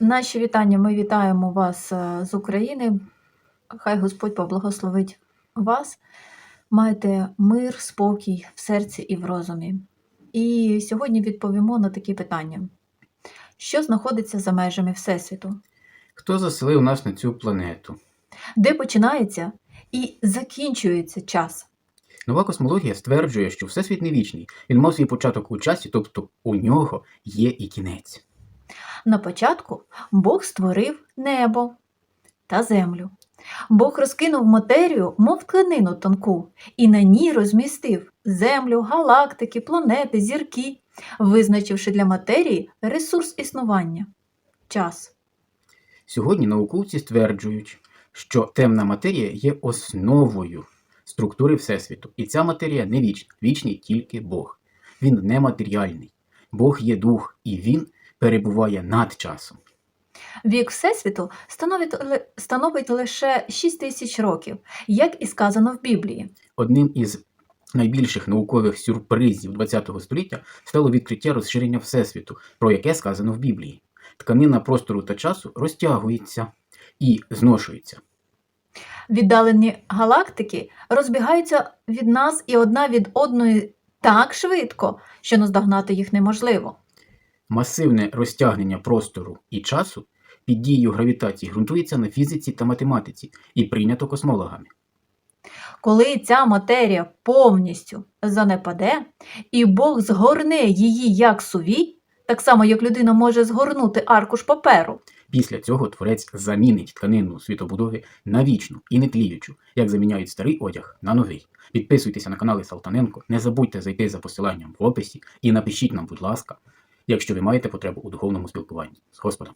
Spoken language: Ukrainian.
Наші вітання. Ми вітаємо вас е, з України. Хай Господь поблагословить вас. Майте мир, спокій в серці і в розумі. І сьогодні відповімо на такі питання: що знаходиться за межами Всесвіту? Хто заселив нас на цю планету? Де починається і закінчується час? Нова космологія стверджує, що Всесвіт не вічний. Він мав свій початок у часі, тобто у нього є і кінець. На початку Бог створив небо та землю. Бог розкинув матерію, мов тканину тонку, і на ній розмістив землю, галактики, планети, зірки, визначивши для матерії ресурс існування час. Сьогодні науковці стверджують, що темна матерія є основою структури Всесвіту. І ця матерія не вічна, вічний тільки Бог. Він нематеріальний. Бог є дух, і він перебуває над часом. Вік Всесвіту становить, становить лише 6 тисяч років, як і сказано в Біблії. Одним із найбільших наукових сюрпризів ХХ століття стало відкриття розширення Всесвіту, про яке сказано в Біблії. Тканина простору та часу розтягується і зношується. Віддалені галактики розбігаються від нас і одна від одної так швидко, що наздогнати їх неможливо. Масивне розтягнення простору і часу під дією гравітації ґрунтується на фізиці та математиці і прийнято космологами. Коли ця матерія повністю занепаде, і Бог згорне її як сувій, так само як людина може згорнути аркуш паперу, Після цього творець замінить тканину світобудови на вічну і нетліючу, як заміняють старий одяг на новий. Підписуйтеся на канали Салтаненко, не забудьте зайти за посиланням в описі і напишіть нам, будь ласка, якщо ви маєте потребу у духовному спілкуванні з Господом.